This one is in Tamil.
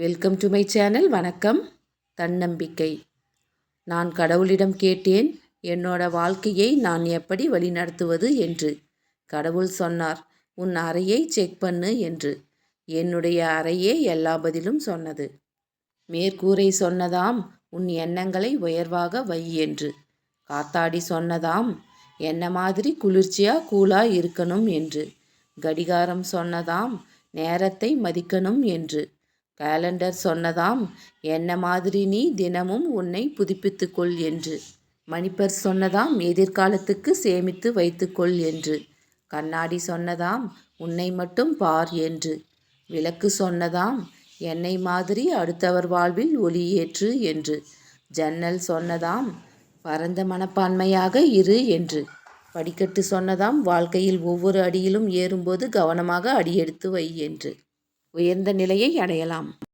வெல்கம் டு மை சேனல் வணக்கம். தன்னம்பிக்கை. நான் கடவுளிடம் கேட்டேன் என்னோட வாழ்க்கையை நான் எப்படி வழிநடத்துவது என்று. கடவுள் சொன்னார் உன் அறையை செக் பண்ணு என்று. என்னுடைய அறையே எல்லா பதிலும் சொன்னது. மேற்கூரை சொன்னதாம் உன் எண்ணங்களை உயர்வாக வை என்று. காத்தாடி சொன்னதாம் என்ன மாதிரி குளிர்ச்சியா கூலா இருக்கணும் என்று. கடிகாரம் சொன்னதாம் நேரத்தை மதிக்கணும் என்று. கேலண்டர் சொன்னதாம் என்ன மாதிரி நீ தினமும் உன்னை புதுப்பித்துக்கொள் என்று. மணிப்பர் சொன்னதாம் எதிர்காலத்துக்கு சேமித்து வைத்துக்கொள் என்று. கண்ணாடி சொன்னதாம் உன்னை மட்டும் பார் என்று. விளக்கு சொன்னதாம் என்னை மாதிரி அடுத்தவர் வாழ்வில் ஒளியேற்று என்று. ஜன்னல் சொன்னதாம் பரந்த மனப்பான்மையாக இரு என்று. படிக்கட்டு சொன்னதாம் வாழ்க்கையில் ஒவ்வொரு அடியிலும் ஏறும்போது கவனமாக அடியெடுத்து வை என்று. உயர்ந்த நிலையை அடையலாம்.